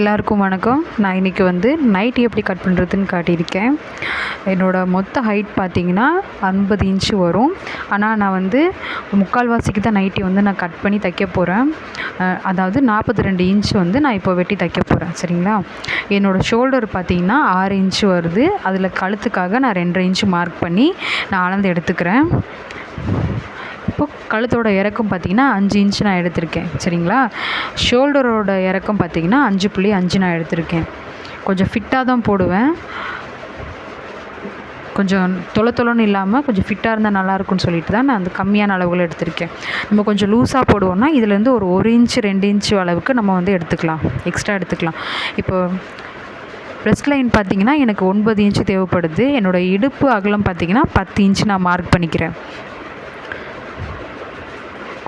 எல்லாருக்கும் வணக்கம். நான் இன்றைக்கி வந்து நைட்டி எப்படி கட் பண்ணுறதுன்னு காட்டியிருக்கேன். என்னோடய மொத்த ஹைட் பார்த்திங்கன்னா ஐம்பது இன்ச்சு வரும். ஆனால் நான் வந்து முக்கால்வாசிக்கு தான் நைட்டி வந்து நான் கட் பண்ணி தைக்க போகிறேன் அதாவது நாற்பத்தி ரெண்டு இன்ச்சு வந்து நான் இப்போ வெட்டி தைக்க போகிறேன் சரிங்களா? என்னோடய ஷோல்டர் பார்த்திங்கன்னா ஆறு இன்ச்சு வருது. அதில் கழுத்துக்காக நான் ரெண்டரை இன்ச்சு மார்க் பண்ணி நான் அளந்து எடுத்துக்கிறேன். கழுத்தோட இறக்கம் பார்த்தீங்கன்னா அஞ்சு இன்ச் நான் எடுத்திருக்கேன். சரிங்களா? ஷோல்டரோட இறக்கம் பார்த்தீங்கன்னா அஞ்சு புள்ளி அஞ்சு நான் எடுத்திருக்கேன். கொஞ்சம் ஃபிட்டாக தான் போடுவேன். கொஞ்சம் தொலை தொலைன்னு இல்லாமல் கொஞ்சம் ஃபிட்டாக இருந்தால் நல்லாயிருக்கும்னு சொல்லிட்டு தான் நான் அந்த கம்மியான அளவுகள் எடுத்திருக்கேன். நம்ம கொஞ்சம் லூஸாக போடுவோம்னா இதுலேருந்து ஒரு ஒரு இன்ச்சு ரெண்டு இன்ச்சு அளவுக்கு நம்ம வந்து எடுத்துக்கலாம். எக்ஸ்ட்ரா எடுத்துக்கலாம். இப்போ ப்ரெஸ்ட் லைன் பார்த்தீங்கன்னா எனக்கு ஒன்பது இன்ச்சு தேவைப்படுது. என்னோடய இடுப்பு அகலம் பார்த்தீங்கன்னா பத்து இன்ச்சு நான் மார்க் பண்ணிக்கிறேன்.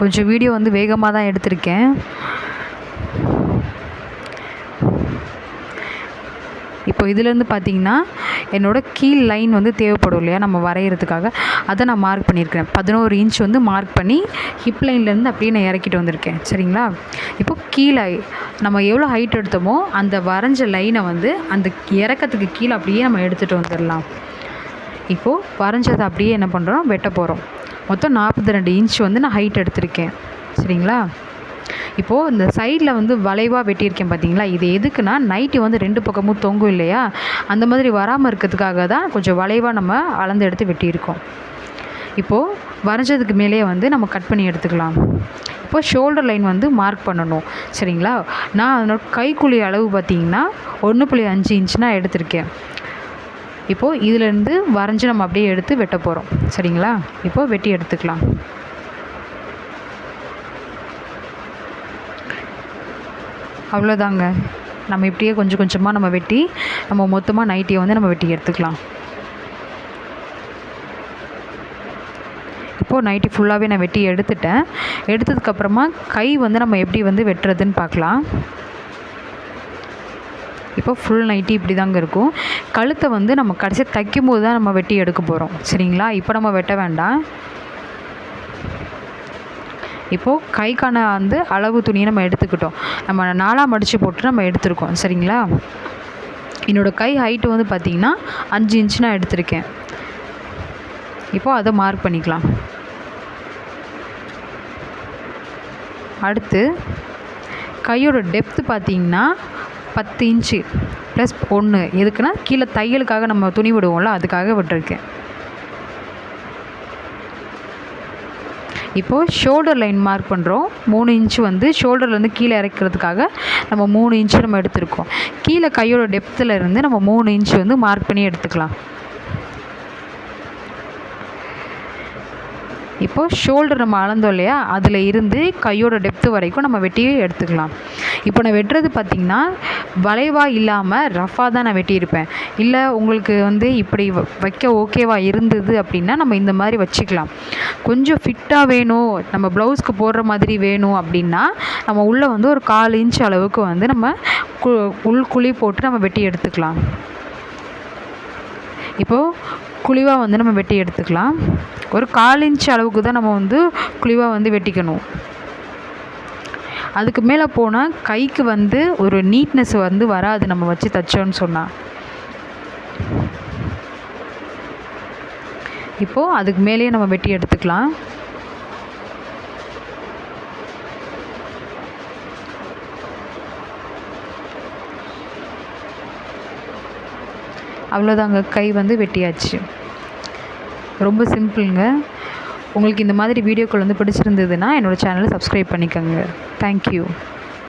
கொஞ்சம் வீடியோ வந்து வேகமாக தான் எடுத்திருக்கேன். இப்போ இதுலேருந்து பார்த்தீங்கன்னா என்னோடய கீழ் லைன் வந்து தேவைப்படும் இல்லையா? நம்ம வரைகிறதுக்காக அதை நான் மார்க் பண்ணியிருக்கிறேன். பதினோரு இன்ச் வந்து மார்க் பண்ணி ஹிப் லைன்லேருந்து அப்படியே நான் இறக்கிட்டு வந்திருக்கேன். சரிங்களா? இப்போ கீழே நம்ம எவ்வளோ ஹைட் எடுத்தோமோ அந்த வரைஞ்ச லைனை வந்து அந்த இறக்கத்துக்கு கீழே அப்படியே நம்ம எடுத்துகிட்டு வந்துடலாம். இப்போது வரைஞ்சதை அப்படியே என்ன பண்ணுறோம் வெட்ட போகிறோம் மொத்தம் நாற்பத்தி ரெண்டு இன்ச் வந்து நான் ஹைட் எடுத்திருக்கேன். சரிங்களா? இப்போது இந்த சைடில் வந்து வளைவாக வெட்டியிருக்கேன் பார்த்தீங்களா இது எதுக்குன்னா நைட்டி வந்து ரெண்டு பக்கமும் தொங்கும் இல்லையா? அந்த மாதிரி வராமல் இருக்கிறதுக்காக தான் கொஞ்சம் வளைவாக நம்ம அளந்து எடுத்து வெட்டியிருக்கோம். இப்போது வரைஞ்சதுக்கு மேலேயே வந்து நம்ம கட் பண்ணி எடுத்துக்கலாம். இப்போ ஷோல்டர் லைன் வந்து மார்க் பண்ணணும். சரிங்களா? நான் அதனோட கைக்குழி அளவு பார்த்தீங்கன்னா ஒன்று புள்ளி அஞ்சு இன்ச் நான் எடுத்திருக்கேன். இப்போது இதிலேருந்து வரைஞ்சி நம்ம அப்படியே எடுத்து வெட்ட போகிறோம் சரிங்களா? இப்போது வெட்டி எடுத்துக்கலாம். அவ்வளோதாங்க. நம்ம இப்படியே கொஞ்சம் கொஞ்சமாக நம்ம வெட்டி நம்ம மொத்தமாக நைட்டியை வந்து நம்ம வெட்டி எடுத்துக்கலாம். இப்போது நைட்டி ஃபுல்லாகவே நான் வெட்டி எடுத்துட்டேன். எடுத்ததுக்கப்புறமா கை வந்து நம்ம எப்படி வந்து வெட்டுறதுன்னு பார்க்கலாம். இப்போ ஃபுல் நைட்டி இப்படி தாங்க இருக்கும். கழுத்தை வந்து நம்ம கடைசியாக தைக்கும் போது தான் நம்ம வெட்டி எடுக்க போகிறோம் சரிங்களா? இப்போ நம்ம வெட்ட வேண்டாம். இப்போது கைக்கான வந்து அளவு துணியை நம்ம எடுத்துக்கிட்டோம். நம்ம நாலாக மடித்து போட்டு நம்ம எடுத்துருக்கோம். சரிங்களா? என்னோடய கை ஹைட்டு வந்து பார்த்திங்கன்னா அஞ்சு இன்ச் நான் எடுத்திருக்கேன். இப்போது அதை மார்க் பண்ணிக்கலாம். அடுத்து கையோட டெப்த்து பார்த்திங்கன்னா பத்து இன்ச்சு ப்ளஸ் ஒன்று எதுக்குன்னா கீழே தையலுக்காக நம்ம துணி விடுவோம்ல அதுக்காக விட்டுருக்கேன். இப்போது ஷோல்டர் லைன் மார்க் பண்ணுறோம் மூணு இன்ச்சு வந்து ஷோல்டர்லேருந்து கீழே இறக்கிறதுக்காக நம்ம மூணு இன்ச்சு நம்ம எடுத்திருக்கோம். கீழே கையோட டெப்த்தில் இருந்து நம்ம மூணு இன்ச்சு வந்து மார்க் பண்ணி எடுத்துக்கலாம். இப்போது ஷோல்டர் நம்ம அளந்தோம் இல்லையா? அதில் இருந்து கையோட டெப்த்து வரைக்கும் நம்ம வெட்டி எடுத்துக்கலாம். இப்போ நான் வெட்டுறது பார்த்திங்கன்னா வளைவாக இல்லாமல் ரஃபாக தான் நான் வெட்டியிருப்பேன். இல்லை உங்களுக்கு வந்து இப்படி வைக்க ஓகேவா இருந்தது அப்படின்னா நம்ம இந்த மாதிரி வச்சுக்கலாம். கொஞ்சம் ஃபிட்டாக வேணும். நம்ம ப்ளவுஸ்க்கு போடுற மாதிரி வேணும் அப்படின்னா நம்ம உள்ளே வந்து ஒரு கால் இன்ச் அளவுக்கு வந்து நம்ம கு உள் குழி போட்டு நம்ம வெட்டி எடுத்துக்கலாம். இப்போது குழிவாக வந்து நம்ம வெட்டி எடுத்துக்கலாம். ஒரு கால் இன்ச் அளவுக்கு தான் நம்ம வந்து குழிவாக வந்து வெட்டிக்கணும். அதுக்கு மேலே போனால் கைக்கு வந்து ஒரு நீட்னஸ் வந்து வராது நம்ம வச்சு தைச்சோன்னு சொன்னால் இப்போது அதுக்கு மேலேயே நம்ம வெட்டி எடுத்துக்கலாம். அவ்வளோதாங்க கை வந்து வெட்டியாச்சு. ரொம்ப சிம்பிளுங்க. உங்களுக்கு இந்த மாதிரி வீடியோக்கள் வந்து பிடிச்சிருந்ததுன்னா என்னோடய சேனலை சப்ஸ்கிரைப் பண்ணிக்கோங்க. தேங்க்யூ